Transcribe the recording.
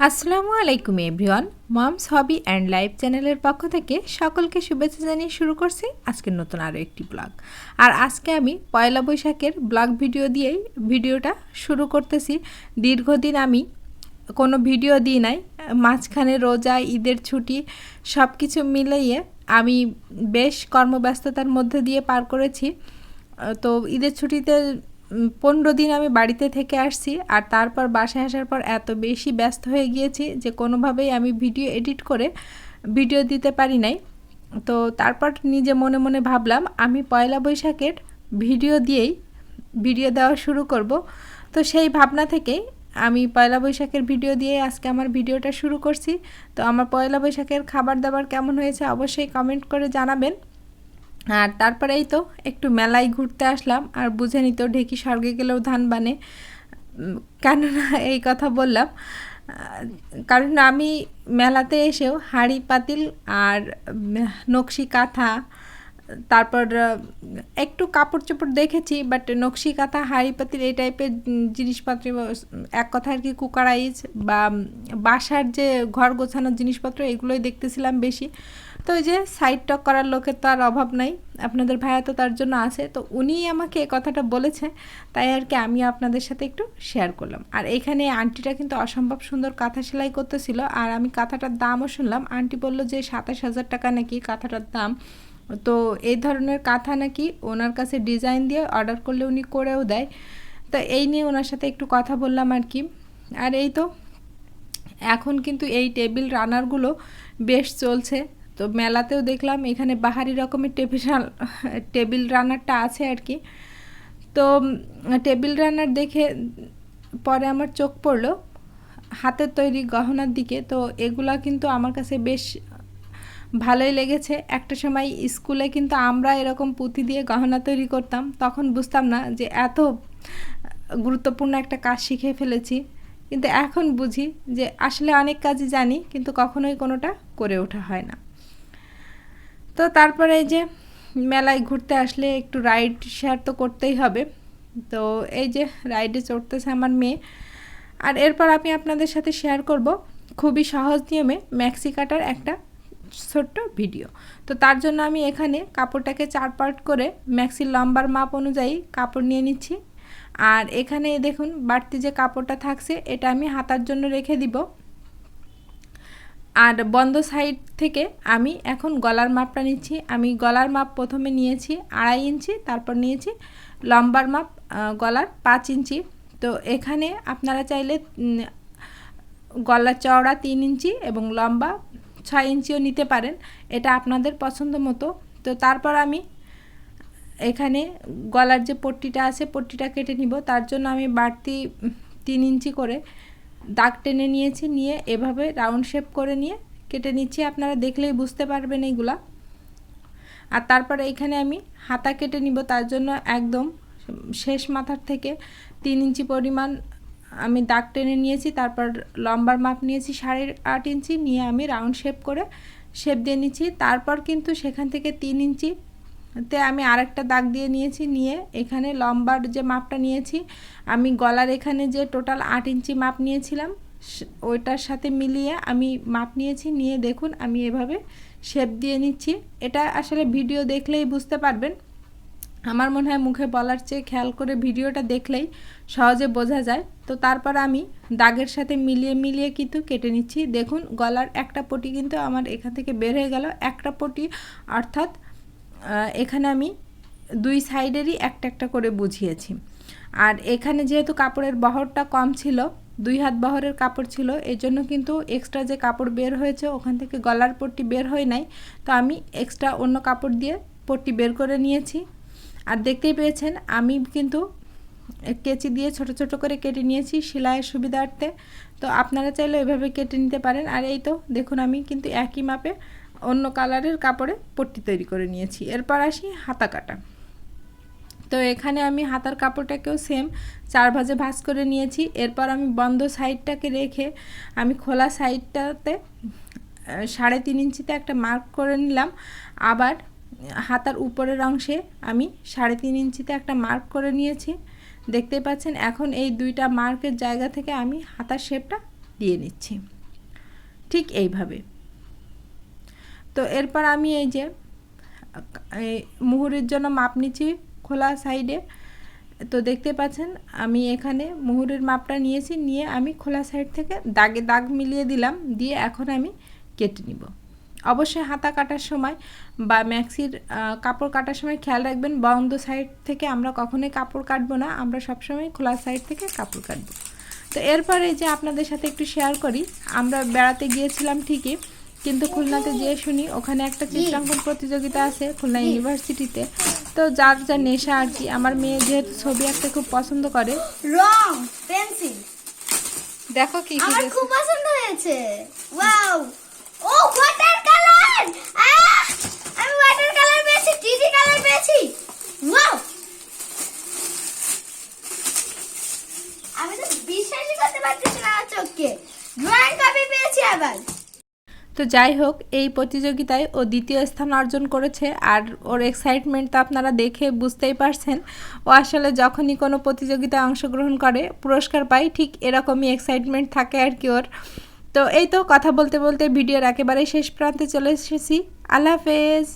আসসালামু আলাইকুম everyone, moms hobby and life চ্যানেলের পক্ষ থেকে সকলকে শুভেচ্ছা জানিয়ে শুরু করছি আজকের নতুন আরও একটি ব্লগ। আর আজকে আমি পয়লা বৈশাখের ব্লগ ভিডিও দিয়েই ভিডিওটা শুরু করতেছি। দীর্ঘদিন আমি কোনো ভিডিও দিই নাই, মাঝখানে রোজা, ঈদের ছুটি সব কিছু মিলিয়ে আমি বেশ কর্মব্যস্ততার মধ্যে দিয়ে পার করেছি। তো ঈদের ছুটিতে পনেরো দিন আমি বাড়িতে থেকে আসছি আর তারপর বাসায় আসার পর এত বেশি ব্যস্ত হয়ে গিয়েছি যে কোনোভাবেই আমি ভিডিও এডিট করে ভিডিও দিতে পারি নাই। তো তারপর নিজে মনে মনে ভাবলাম, আমি পয়লা বৈশাখের ভিডিও দিয়েই ভিডিও দেওয়া শুরু করব। তো সেই ভাবনা থেকেই আমি পয়লা বৈশাখের ভিডিও দিয়ে আজকে আমার ভিডিওটা শুরু করছি। তো আমার পয়লা বৈশাখের খাবার দাবার কেমন হয়েছে অবশ্যই কমেন্ট করে জানাবেন। আর তারপরেই তো একটু মেলায় ঘুরতে আসলাম। আর বুঝে নিত ঢেকি স্বর্গে গেলেও ধান বানে। কেননা এই কথা বললাম। কারণ আমি মেলাতে এসেও হাঁড়ি, পাতিল আর নকশি, কাঁথা, তারপর একটু কাপড় চোপড় দেখেছি বাট নকশি, কাঁথা, হাঁড়ি, পাতিল এই টাইপের জিনিসপত্র, এক কথা আর কি কুকারাইজ বা বাসার যে ঘর গোছানোর জিনিসপত্র, এগুলোই দেখতেছিলাম বেশি। তো ওই যে সাইড টক করার লোকের তো আর অভাব নাই। আপনাদের ভাইয়া তো তার জন্য আছে। তো উনিই আমাকে এই কথাটা বলেছে। তাই আর কি আমি আপনাদের সাথে একটু শেয়ার করলাম। আর এখানে আন্টিটা কিন্তু অসম্ভব সুন্দর কাঁথা সেলাই করতেছিল। আর আমি কাঁথাটার দামও শুনলাম। আন্টি বলল যে সাতাশ হাজার টাকা নাকি কাঁথাটার দাম। তো এই ধরনের কাঁথা নাকি ওনার কাছে ডিজাইন দিয়ে অর্ডার করলে উনি করেও দেয়। তো এই নিয়ে ওনার সাথে একটু কথা বললাম আর কি। আর এই তো, এখন কিন্তু এই টেবিল রানারগুলো বেশ চলছে। তো মেলাতেও দেখলাম এখানে বাহারি রকমের টেবিল টেবিল রানারটা আছে আর কি। তো, টেবিল রানার দেখে পরে আমার চোখ পড়ল। হাতের তৈরি গহনার দিকে। তো এগুলা কিন্তু আমার কাছে বেশ ভালোই লেগেছে। একটা সময় স্কুলে কিন্তু আমরা এরকম পুঁথি দিয়ে গহনা তৈরি করতাম। তখন বুঝতাম না যে এত গুরুত্বপূর্ণ একটা কাজ শিখে ফেলেছি। কিন্তু এখন বুঝি যে আসলে অনেক কাজই জানি, কিন্তু কখনোই কোনোটা করে ওঠা হয় না। তো তারপরে এই যে মেলায় ঘুরতে আসলে একটু রাইড শেয়ার তো করতেই হবে। তো এই যে রাইডে চড়তেছে আমার মেয়ে। আর এরপর আমি আপনাদের সাথে শেয়ার করব খুবই সহজ নিয়মে ম্যাক্সি কাটার একটা ছোট্ট ভিডিও তো তার জন্য আমি এখানে কাপড়টাকে চার পার্ট করে ম্যাক্সির লম্বার মাপ অনুযায়ী কাপড় নিয়ে নিচ্ছি। আর এখানে দেখুন বাড়তি যে কাপড়টা থাকছে, এটা আমি হাতার জন্য রেখে দিব। আর বন্ধ সাইড থেকে আমি এখন গলার মাপটা নিচ্ছি। আমি গলার মাপ প্রথমে নিয়েছি আড়াই ইঞ্চি, তারপর নিয়েছি লম্বার মাপ গলার পাঁচ ইঞ্চি। তো এখানে আপনারা চাইলে গলার চওড়া তিন ইঞ্চি এবং লম্বা ছয় ইঞ্চিও নিতে পারেন। এটা আপনাদের পছন্দ মতো। তো তারপর আমি এখানে গলার যে পট্টিটা আছে, পট্টিটা কেটে নিব। তার জন্য আমি বাড়তি তিন ইঞ্চি করে দাগ টেনে নিয়েছি, নিয়ে এভাবে রাউন্ড শেপ করে নিয়ে কেটে নিচ্ছি। আপনারা দেখলেই বুঝতে পারবেন এইগুলা। আর তারপরে এখানে আমি হাতা কেটে নিব, তার জন্য একদম শেষ মাথার থেকে তিন ইঞ্চি পরিমাণ আমি দাগ টেনে নিয়েছি, তারপর লম্বার মাপ নিয়েছি সাড়ে আট ইঞ্চি, নিয়ে আমি রাউন্ড শেপ করে শেপ দিয়ে নিচ্ছি। তারপর কিন্তু সেখান থেকে তিন ইঞ্চি তে আমি আরেকটা দাগ দিয়ে নিয়েছি, নিয়ে এখানে লম্বার যে মাপটা নিয়েছি, আমি গলার এখানে যে টোটাল আট ইঞ্চি মাপ নিয়েছিলাম ওইটার সাথে মিলিয়ে আমি মাপ নিয়েছি, নিয়ে দেখুন আমি এভাবে শেপ দিয়ে নিচ্ছি। এটা আসলে ভিডিও দেখলেই বুঝতে পারবেন। আমার মনে হয় মুখে বলার চেয়ে খেয়াল করে ভিডিওটা দেখলেই সহজে বোঝা যায়। তো তারপর আমি দাগের সাথে মিলিয়ে মিলিয়ে কিন্তু কেটে নিচ্ছি। দেখুন গলার একটা পটি কিন্তু আমার এখান থেকে বের হয়ে গেল। একটা পটি অর্থাৎ এখানে আমি দুই সাইডেরই একটা একটা করে বুঝিয়েছি। আর এখানে যেহেতু কাপড়ের বহরটা কম ছিল, দুই হাত বহরের কাপড় ছিল এই জন্য কিন্তু এক্সট্রা যে কাপড় বের হয়েছে, ওখান থেকে গলার পট্টি বের হয় নাই। তো আমি এক্সট্রা অন্য কাপড় দিয়ে পট্টি বের করে নিয়েছি। আর দেখতেই পেয়েছেন, আমি কিন্তু কেচি দিয়ে ছোট ছোট করে কেটে নিয়েছি সেলাইয়ের সুবিধার্থে। তো আপনারা চাইলে এভাবে কেটে নিতে পারেন। আর এই তো, দেখুন আমি কিন্তু একই মাপে অন্য কালারের কাপড়ে পট্টি তৈরি করে নিয়েছি। এরপর আসি হাতা কাটা। তো এখানে আমি হাতার কাপড়টাকেও সেম চার ভাজে ভাঁজ করে নিয়েছি। এরপর আমি বন্ধ সাইডটাকে রেখে আমি খোলা সাইডটাতে সাড়ে তিন ইঞ্চিতে একটা মার্ক করে নিলাম। আবার হাতার উপরের অংশে আমি সাড়ে তিন ইঞ্চিতে একটা মার্ক করে নিয়েছি। দেখতেই পাচ্ছেন, এখন এই দুইটা মার্কের জায়গা থেকে আমি হাতার শেপটা দিয়ে নিচ্ছি। ঠিক এইভাবে। তো এরপর আমি এই যে মুহুরির জন্য মাপ নিচ্ছি খোলা সাইডে। তো দেখতে পাচ্ছেন, আমি এখানে মুহুরের মাপটা নিয়েছি, নিয়ে আমি খোলা সাইড থেকে দাগে দাগ মিলিয়ে দিলাম, দিয়ে এখন আমি কেটে নিব। অবশ্যই হাতা কাটার সময় বা ম্যাক্সির কাপড় কাটার সময় খেয়াল রাখবেন, বন্ধ সাইড থেকে আমরা কখনোই কাপড় কাটবো না, আমরা সবসময় খোলা সাইড থেকে কাপড় কাটবো। তো এরপরে যে আপনাদের সাথে একটু শেয়ার করি, আমরা বেড়াতে গিয়েছিলাম ঠিকই কিন্তু খুলনাতে যেয়ে শুনি ওখানে একটা চিত্রাঙ্কন প্রতিযোগিতা আছে খুলনা ইউনিভার্সিটিতে। তো যার যা নেশা আর কি আমার মেয়ে যেহেতু ছবি আঁকতে খুব পছন্দ করে। রং পেন্সিল। দেখো কি আমার খুব পছন্দ হয়েছে। ওয়াও। ও ওয়াটার কালার আমি ওয়াটার কালার পেয়েছি কালার পেয়েছি। ওয়াও। আমি তো বিশ্বাসই করতে পারতেছি না চোখকে। ড্রয়িং কপি পেয়েছি আবার। তো যাই হোক, এই প্রতিযোগিতায় ও দ্বিতীয় স্থান অর্জন করেছে আর ওর এক্সাইটমেন্ট তো আপনারা দেখে বুঝতেই পারছেন। ও আসলে যখনই কোনো প্রতিযোগিতায় অংশগ্রহণ করে, পুরস্কার পায়, ঠিক এরকমই এক্সাইটমেন্ট থাকে আর কি ওর। তো এই তো কথা বলতে বলতে ভিডিওর একেবারে শেষ প্রান্তে চলে এসেছি। আল্লাহ হাফেজ।